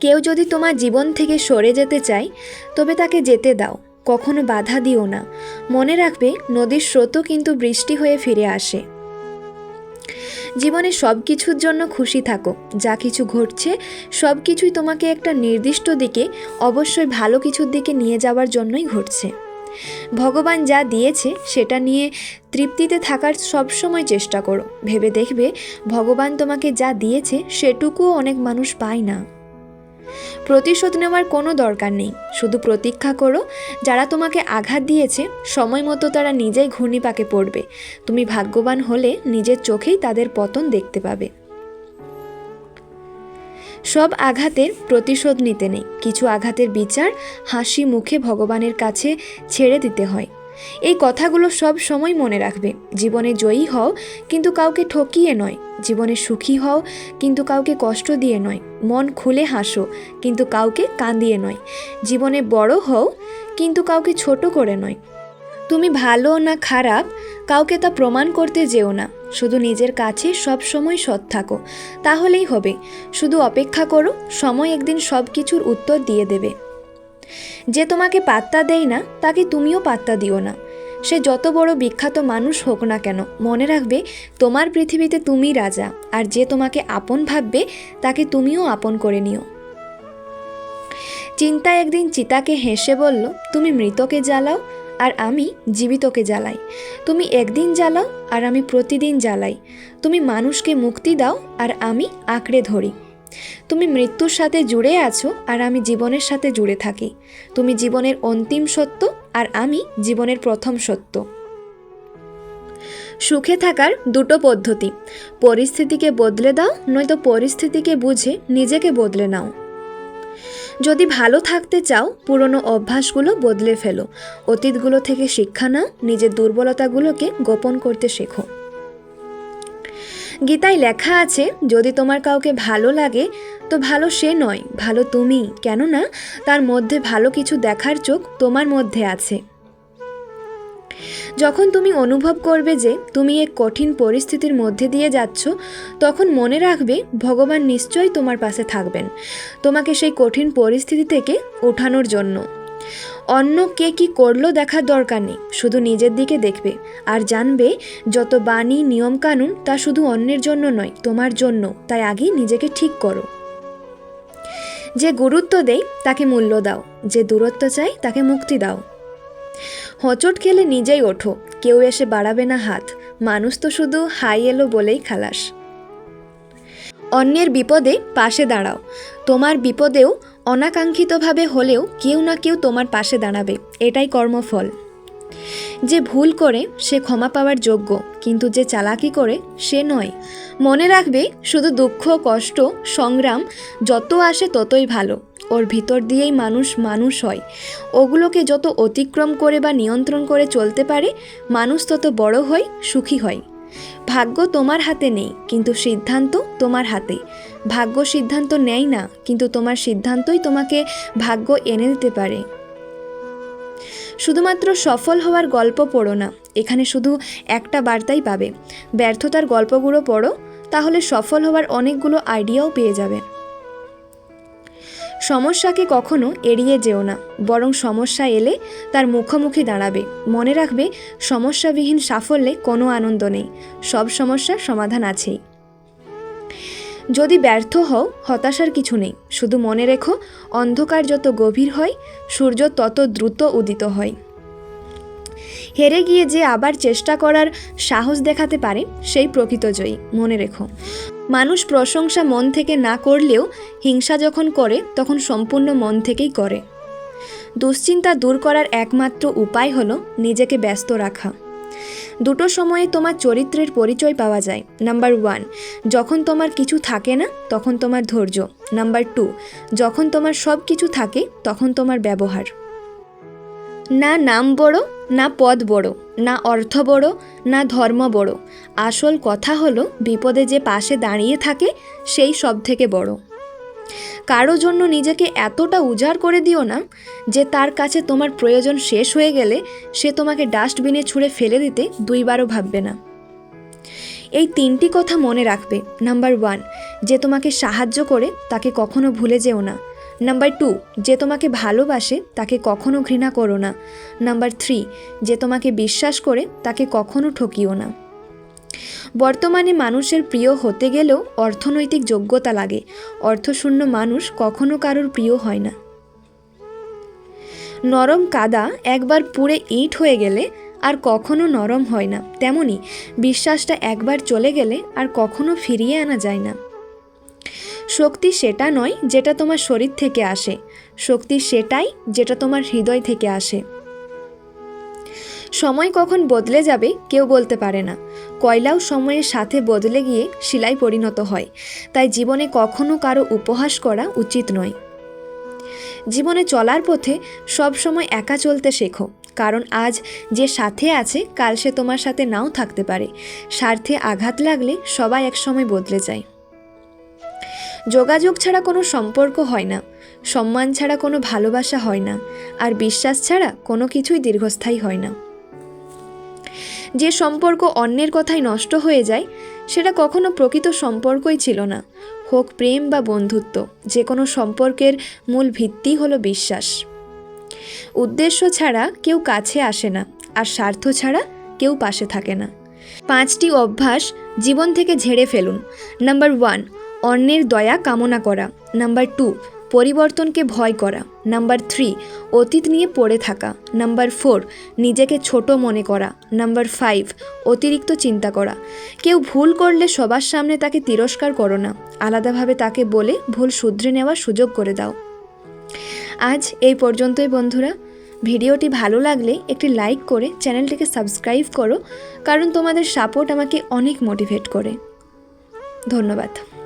কেউ যদি তোমার জীবন থেকে সরে যেতে চায়, তবে তাকে যেতে দাও, কখনো বাধা দিও না। মনে রাখবে, নদীর স্রোতও কিন্তু বৃষ্টি হয়ে ফিরে আসে। জীবনে সব কিছুর জন্য খুশি থাকো। যা কিছু ঘটছে সব কিছুই তোমাকে একটা নির্দিষ্ট দিকে, অবশ্যই ভালো কিছুর দিকে নিয়ে যাওয়ার জন্যই ঘটছে। ভগবান যা দিয়েছে, সেটা নিয়ে তৃপ্তিতে থাকার সবসময় চেষ্টা করো। ভেবে দেখবে, ভগবান তোমাকে যা দিয়েছে, সেটুকুও অনেক মানুষ পায় না। প্রতিশোধ নেওয়ার কোনো দরকার নেই। শুধু প্রতীক্ষা করো, যারা তোমাকে আঘাত দিয়েছে, সময় মতো তারা নিজেই ঘূর্ণিপাকে পড়বে। তুমি ভাগ্যবান হলে নিজের চোখেই তাদের পতন দেখতে পাবে। সব আঘাতের প্রতিশোধ নিতে নেই। কিছু আঘাতের বিচার হাসি মুখে ভগবানের কাছে ছেড়ে দিতে হয়। এই কথাগুলো সব সময় মনে রাখবে। জীবনে জয়ী হও, কিন্তু কাউকে ঠকিয়ে নয়। জীবনে সুখী হও, কিন্তু কাউকে কষ্ট দিয়ে নয়। মন খুলে হাসো, কিন্তু কাউকে কাঁদিয়ে নয়। জীবনে বড় হও, কিন্তু কাউকে ছোট করে নয়। তুমি ভালো না খারাপ, কাউকে তা প্রমাণ করতে যেও না। শুধু নিজের কাছে সব সময় সৎ থাকো, তাহলেই হবে। শুধু অপেক্ষা করো, সময় একদিন সব কিছুর উত্তর দিয়ে দেবে। যে তোমাকে পাত্তা দেয় না, তাকে তুমিও পাত্তা দিও না। সে যত বড় বিখ্যাত মানুষ হোক না কেন, মনে রাখবে তোমার পৃথিবীতে তুমি রাজা, আর যে তোমাকে আপন ভাববে, তাকে তুমিও আপন করে নিও। চিন্তা একদিন চিতাকে হেসে বলল, তুমি মৃতকে জ্বালাও, আর আমি জীবিতকে জ্বালাই। তুমি একদিন জ্বালাও, আর আমি প্রতিদিন জ্বালাই। তুমি মানুষকে মুক্তি দাও, আর আমি আঁকড়ে ধরি। তুমি মৃত্যুর সাথে জুড়ে আছো আর আমি জীবনের সাথে জুড়ে থাকি। তুমি জীবনের অন্তিম সত্য আর আমি জীবনের প্রথম সত্য। সুখে থাকার দুটো পদ্ধতি। পরিস্থিতিকে বদলে দাও, নয়তো পরিস্থিতিকে বুঝে নিজেকে বদলে নাও। যদি ভালো থাকতে চাও, পুরনো অভ্যাসগুলো বদলে ফেলো। অতীতগুলো থেকে শিক্ষা নাও, নিজের দুর্বলতাগুলোকে গোপন করতে শেখো। গীতায় লেখা আছে, যদি তোমার কাউকে ভালো লাগে, তো ভালো সে নয়, ভালো তুমি। কেননা, তার মধ্যে ভালো কিছু দেখার চোখ তোমার মধ্যে আছে। যখন তুমি অনুভব করবে যে তুমি এক কঠিন পরিস্থিতির মধ্যে দিয়ে যাচ্ছ, তখন মনে রাখবে, ভগবান নিশ্চয়ই তোমার পাশে থাকবেন। তোমাকে সেই কঠিন পরিস্থিতি থেকে ওঠানোর জন্য। অন্য কে কি করল দেখার দরকার নেই, শুধু নিজের দিকে দেখবে। আর জানবে, যত বাণী, নিয়মকানুন, তা শুধু অন্যের জন্য নয়, তোমার জন্য। তাই আগেই নিজেকে ঠিক করো। যে গুরুত্ব দেয় তাকে মূল্য দাও। যে দূরত্ব চাই, তাকে মুক্তি দাও। হচট খেলে নিজেই ওঠো, কেউ এসে বাড়াবে না হাত। মানুষ তো শুধু হাই এলো বলেই খালাস। অন্যের বিপদে পাশে দাঁড়াও। তোমার বিপদেও অনাকাঙ্ক্ষিতভাবে হলেও কেউ না কেউ তোমার পাশে দাঁড়াবে, এটাই কর্মফল। যে ভুল করে সে ক্ষমা পাওয়ার যোগ্য, কিন্তু যে চালাকি করে সে নয়। মনে রাখবে, শুধু দুঃখ, কষ্ট, সংগ্রাম, যত আসে ততই ভালো। ওর ভিতর দিয়েই মানুষ মানুষ হয়। ওগুলোকে যত অতিক্রম করে বা নিয়ন্ত্রণ করে চলতে পারে, মানুষ তত বড় হয়, সুখী হয়। ভাগ্য তোমার হাতে নেই, কিন্তু সিদ্ধান্ত তোমার হাতে। ভাগ্য সিদ্ধান্ত নেয় না, কিন্তু তোমার সিদ্ধান্তই তোমাকে ভাগ্য এনে দিতে পারে। শুধুমাত্র সফল হওয়ার গল্প পড়ো না, এখানে শুধু একটা বার্তাই পাবে। ব্যর্থতার গল্পগুলো পড়ো, তাহলে সফল হওয়ার অনেকগুলো আইডিয়াও পেয়ে যাবে। সমস্যাকে কখনো এড়িয়ে যেও না, বরং সমস্যা এলে তার মুখোমুখি দাঁড়াবে। মনে রাখবে, সমস্যাবিহীন সাফল্যে কোনো আনন্দ নেই, সব সমস্যার সমাধান আছেই। যদি ব্যর্থ হও, হতাশার কিছু নেই। শুধু মনে রেখো, অন্ধকার যত গভীর হয়, সূর্য তত দ্রুত উদিত হয়। হেরে গিয়ে যে আবার চেষ্টা করার সাহস দেখাতে পারে, সেই প্রকৃত জয়ী, মনে রেখো। মানুষ প্রশংসা মন থেকে না করলেও, হিংসা যখন করে, তখন সম্পূর্ণ মন থেকেই করে। দুশ্চিন্তা দূর করার একমাত্র উপায় হলো নিজেকে ব্যস্ত রাখা। দুটো সময়ে তোমার চরিত্রের পরিচয় পাওয়া যায়। নাম্বার ওয়ান যখন তোমার কিছু থাকে না, তখন তোমার ধৈর্য। নাম্বার টু যখন তোমার সব কিছু থাকে, তখন তোমার ব্যবহার। না নাম বড়, না পদ বড়, না অর্থ বড়, না ধর্ম বড়। আসল কথা হলো, বিপদে যে পাশে দাঁড়িয়ে থাকে, সেই সব থেকে বড়। কারও জন্য নিজেকে এতটা উজাড় করে দিও না যে তার কাছে তোমার প্রয়োজন শেষ হয়ে গেলে সে তোমাকে ডাস্টবিনে ছুঁড়ে ফেলে দিতে দুইবারও ভাববে না। এই তিনটি কথা মনে রাখবে। নাম্বার ওয়ান, যে তোমাকে সাহায্য করে তাকে কখনো ভুলে যেও না। নাম্বার টু, যে তোমাকে ভালোবাসে তাকে কখনো ঘৃণা করো না। নাম্বার থ্রি, যে তোমাকে বিশ্বাস করে তাকে কখনো ঠকিও না। বর্তমানে মানুষের প্রিয় হতে গেলেও অর্থনৈতিক যোগ্যতা লাগে। অর্থশূন্য মানুষ কখনো কারোর প্রিয় হয় না। নরম কাদা একবার পুড়ে ইট হয়ে গেলে আর কখনো নরম হয় না। তেমনি বিশ্বাসটা একবার চলে গেলে আর কখনো ফিরিয়ে আনা যায় না। শক্তি সেটা নয় যেটা তোমার শরীর থেকে আসে। শক্তি সেটাই যেটা তোমার হৃদয় থেকে আসে। সময় কখন বদলে যাবে কেউ বলতে পারে না। কয়লাও সময়ের সাথে বদলে গিয়ে শিলায় পরিণত হয়। তাই জীবনে কখনো কারও উপহাস করা উচিত নয়। জীবনে চলার পথে সব সময় একা চলতে শেখো। কারণ আজ যে সাথে আছে, কাল সে তোমার সাথে নাও থাকতে পারে। স্বার্থে আঘাত লাগলে সবাই একসময় বদলে যায়। যোগাযোগ ছাড়া কোনো সম্পর্ক হয় না। সম্মান ছাড়া কোনো ভালোবাসা হয় না। আর বিশ্বাস ছাড়া কোনো কিছুই দীর্ঘস্থায়ী হয় না। যে সম্পর্ক অন্যের কথায় নষ্ট হয়ে যায়, সেটা কখনো প্রকৃত সম্পর্কই ছিল না। হোক প্রেম বা বন্ধুত্ব, যে কোনো সম্পর্কের মূল ভিত্তি হলো বিশ্বাস। উদ্দেশ্য ছাড়া কেউ কাছে আসে না, আর স্বার্থ ছাড়া কেউ পাশে থাকে না। পাঁচটি অভ্যাস জীবন থেকে ঝেড়ে ফেলুন। নাম্বার ওয়ান, অন্যের দয়া কামনা করা। নাম্বার টু পরিবর্তনকে ভয় করা। নাম্বার থ্রি অতীত নিয়ে পড়ে থাকা। নাম্বার ফোর নিজেকে ছোট মনে করা। নাম্বার ফাইভ অতিরিক্ত চিন্তা করা। কেউ ভুল করলে সবার সামনে তাকে তিরস্কার করো না। আলাদাভাবে তাকে বলে ভুল শুধরে নেওয়ার সুযোগ করে দাও। আজ এই পর্যন্তই বন্ধুরা। ভিডিওটি ভালো লাগলে একটি লাইক করে চ্যানেলটিকে সাবস্ক্রাইব করো, কারণ তোমাদের সাপোর্ট আমাকে অনেক মোটিভেট করে। ধন্যবাদ।